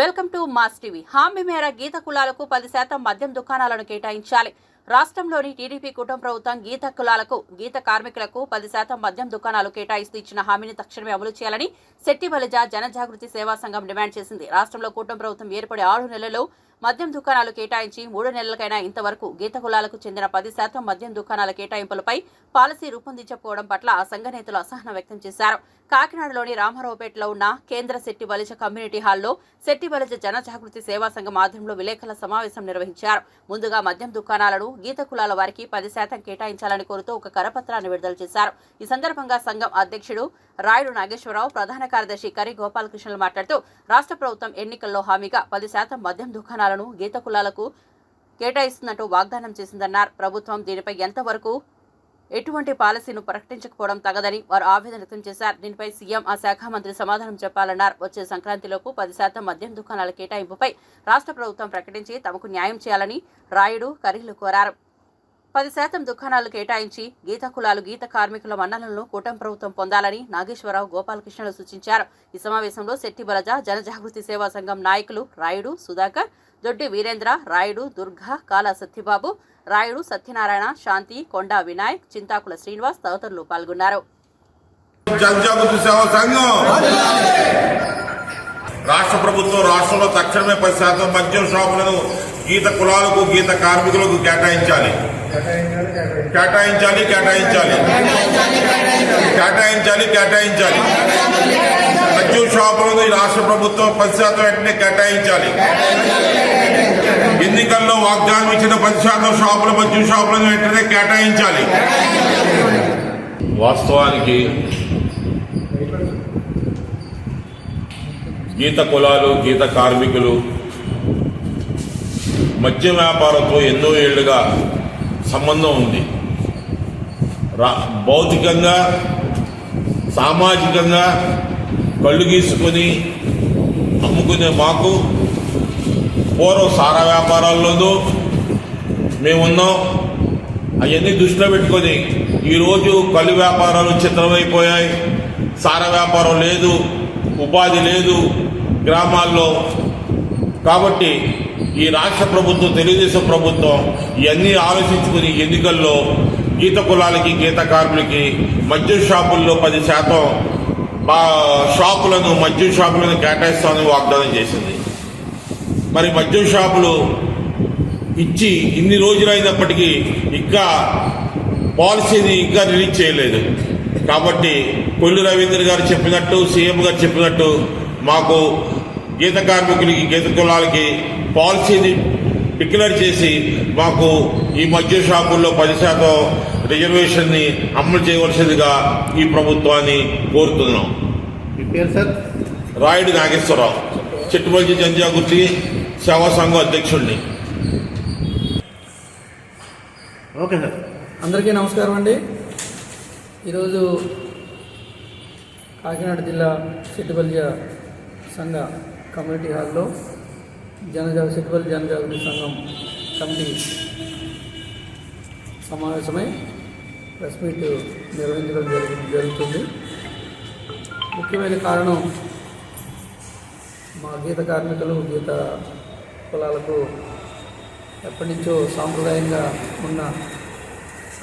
Welcome to mass TV. హామీ మేర గీత కులాలకు పది శాతం మద్యం దుకాణాలను కేటాయించాలి. రాష్ట్రంలోని టీడీపీ కుటుంబ ప్రభుత్వం గీత కులాలకు గీత కార్మికులకు పది శాతం మద్యం దుకాణాలు కేటాయిస్తూ ఇచ్చిన హామీని తక్షణమే అమలు చేయాలని శెట్టి బలిజ జనజాగృతి సేవా సంఘం డిమాండ్ చేసింది. రాష్ట్రంలో కూటమి ప్రభుత్వం ఏర్పడి ఆరు నెలల్లో మద్యం దుకాణాలు కేటాయించి మూడు నెలలకైనా ఇంతవరకు గీత కులాలకు చెందిన పది శాతం మద్యం దుకాణాల కేటాయింపులపై పాలసీ రూపొందించకపోవడం పట్ల ఆ సంఘ నేతలు అసహనం వ్యక్తం చేశారు. కాకినాడలోని రామారావుపేటలో ఉన్న కేంద్ర శెట్టి బలిజ కమ్యూనిటీ హాల్లో శెట్టి బలిజ జనజాగృతి సేవా సంఘం ఆధ్వర్యంలో విలేకరుల సమావేశం నిర్వహించారు. ముందుగా మద్యం దుకాణాలను గీత కులాల వారికి పది శాతం కేటాయించాలని కోరుతూ ఒక కరపత్రాన్ని విడుదల చేశారు. ఈ సందర్భంగా సంఘం అధ్యక్షుడు రాయుడు నాగేశ్వరరావు ప్రధాన కార్యదర్శి కరి గోపాలకృష్ణలు మాట్లాడుతూ రాష్ట్ర ప్రభుత్వం ఎన్నికల్లో హామీగా పది శాతం మద్యం దుకాణాలను గీత కులాలకు కేటాయిస్తున్నట్టు వాగ్దానం చేసిందన్నారు. ప్రభుత్వం దీనిపై ఎంతవరకు ఎటువంటి పాలసీను ప్రకటించకపోవడం తగదని వారు ఆవేదన వ్యక్తం చేశారు. దీనిపై సీఎం ఆ శాఖ మంత్రి సమాధానం చెప్పాలన్నారు. వచ్చే సంక్రాంతిలోపు పది శాతం మద్యం దుకాణాల కేటాయింపుపై రాష్ట్ర ప్రభుత్వం ప్రకటించి తమకు న్యాయం చేయాలని రాయుడు కరీలు కోరారు. పది శాతం దుకాణాలు కేటాయించి గీత కులాలు గీత కార్మికుల మన్ననలను కూటమి ప్రభుత్వం పొందాలని నాగేశ్వరరావు గోపాలకృష్ణలు సూచించారు. ఈ సమావేశంలో శెట్టి బలజ జనజాగృతి సేవా సంఘం నాయకులు రాయుడు సుధాకర్ దొడ్డి వీరేంద్ర రాయుడు దుర్గా కాలా సత్యబాబు రాయుడు సత్యనారాయణ శాంతి కొండా వినాయక్ చింతాకుల శ్రీనివాస్ తదితరులు పాల్గొన్నారు. జనజాగృతి సేవా సంఘం! రాష్ట్ర ప్రభుత్వం రాష్ట్రంలో తక్షణమే పది శాతం మద్యం షాపులను గీత కులాలకు గీత కార్మికులకు కేటాయించాలి. కేటాయించాలి కేటాయించాలి. కేటాయించాలి కేటాయించాలి. మద్యం షాపులను ఈ రాష్ట్ర ప్రభుత్వం పది శాతం వెంటనే కేటాయించాలి. ఎన్నికల్లో వాగ్దానం ఇచ్చిన పది శాతం షాపుల మద్యం షాపులను వెంటనే కేటాయించాలి. వాస్తవానికి గీత కులాలు గీత కార్మికులు. మద్య వ్యాపారంతో ఎన్నో ఏళ్ళుగా సంబంధం ఉంది. రా భౌతికంగా సామాజికంగా కళ్ళు గీసుకొని అమ్ముకునే మాకు పూర్వం సారా వ్యాపారాల్లోనూ మేమున్నాం. అవన్నీ దృష్టిలో పెట్టుకొని ఈరోజు కళ్ళు వ్యాపారాలు చిత్రమైపోయాయి. సారా వ్యాపారం లేదు. ఉపాధి లేదు గ్రామాల్లో. కాబట్టి ఈ రాష్ట్ర ప్రభుత్వం తెలుగుదేశం ప్రభుత్వం ఇవన్నీ ఆలోచించుకుని ఎన్నికల్లో గీత కులాలకి గీత కార్మికులకి మద్యం షాపుల్లో పది శాతం షాపులను మద్యం షాపులను కేటాయిస్తామని వాగ్దానం చేసింది. మరి మద్యం షాపులు ఇచ్చి ఇన్ని రోజులైనప్పటికీ ఇంకా పాలసీని ఇంకా రిలీజ్ చేయలేదు. కాబట్టి కొల్లు రవీంద్ర గారు చెప్పినట్టు సీఎం గారు చెప్పినట్టు మాకు గీత కార్మికులకి గీత కులాలకి పాలసీని డిక్లేర్ చేసి మాకు ఈ మద్య షాపుల్లో పది శాతం రిజర్వేషన్ని అమలు చేయవలసిందిగా ఈ ప్రభుత్వాన్ని కోరుతున్నాం. రాయుడు నాగేశ్వరరావు. చెట్టుబల్లి జనజాగృతి సేవా సంఘం అధ్యక్షుడిని. Okay sir. అందరికీ నమస్కారం అండి. ఈరోజు కాకినాడ జిల్లా సిట్టుబల్య సంఘ కమ్యూనిటీ హాల్లో జనజాగ సిట్టుబల్లి జనజాగృతి సంఘం కమిటీ సమావేశమై ప్రెస్ మీట్ నిర్వహించడం జరుగు జరుగుతుంది. ముఖ్యమైన కారణం మా గీత కార్మికులు గీత కులాలకు ఎప్పటి నుంచో సాంప్రదాయంగా ఉన్న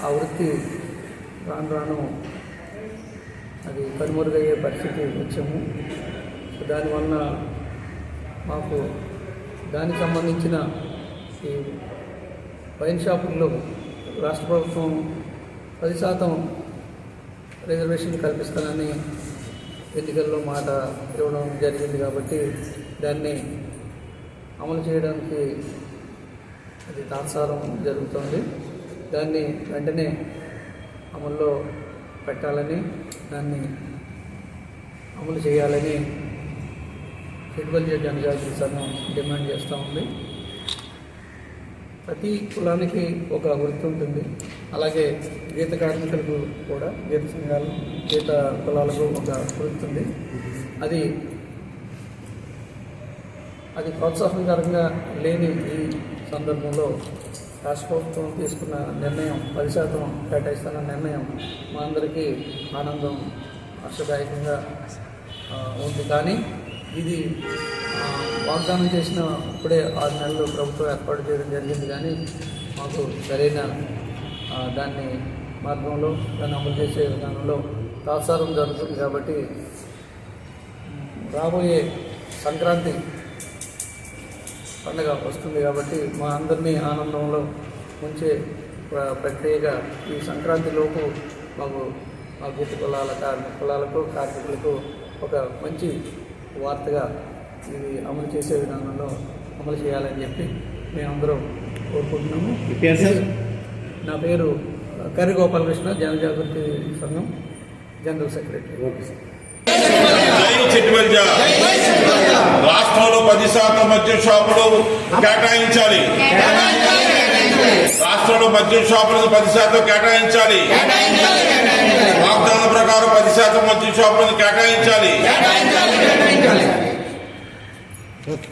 ఆ వృత్తి రాను రాను అది కనుమరుగయ్యే పరిస్థితి వచ్చాము. సో దానివల్ల మాకు దానికి సంబంధించిన ఈ వైన్ షాపుల్లో రాష్ట్ర ప్రభుత్వం పది శాతం రిజర్వేషన్ కల్పిస్తానని ఎన్నికల్లో మాట ఇవ్వడం జరిగింది కాబట్టి దాన్ని అమలు చేయడానికి అది తాత్సారం జరుగుతుంది. దాన్ని వెంటనే అమల్లో పెట్టాలని దాన్ని అమలు చేయాలని ఫెడరల్ జనజాగృతి సంఘం డిమాండ్ చేస్తూ ఉంది. ప్రతి కులానికి ఒక వృత్తి ఉంటుంది. అలాగే గీత కార్మికులకు కూడా గీత సంఘాలు గీత కులాలకు ఒక వృత్తి ఉంది. అది అది ప్రోత్సాహకరంగా లేని ఈ సందర్భంలో రాష్ట్ర ప్రభుత్వం తీసుకున్న నిర్ణయం పది శాతం కేటాయిస్తున్న నిర్ణయం మా అందరికీ ఆనందం హర్షదాయకంగా ఉంది. కానీ ఇది వాగ్దానం చేసిన ఇప్పుడే ఆరు నెలలు ప్రభుత్వం ఏర్పాటు చేయడం జరిగింది. కానీ మాకు సరైన దాన్ని మార్గంలో దాన్ని అమలు చేసే విధానంలో తాత్సారం జరుగుతుంది. కాబట్టి రాబోయే సంక్రాంతి పండుగ వస్తుంది కాబట్టి మా అందరినీ ఆనందంలో ఉంచే ప్ర- ప్రక్రియగా ఈ సంక్రాంతి లోపు మాకు మా గీత కులాల కార్మిక కులాలకు కార్మికులకు ఒక మంచి వార్తగా ఇది అమలు చేసే విధానంలో అమలు చేయాలని చెప్పి మేమందరం కోరుకుంటున్నాము. నా పేరు కర్రి గోపాలకృష్ణ జనజాగృతి సంఘం జనరల్ సెక్రటరీ. Okay sir. జై చిట్వెల్జ రాష్ట్రంలో పది శాతం మద్యం షాపులు కేటాయించాలి. రాష్ట్రంలో మద్యం షాపులకు పది శాతం కేటాయించాలి. వాగ్దానం ప్రకారం పది శాతం మద్యం షాపులను కేటాయించాలి. ఓకే.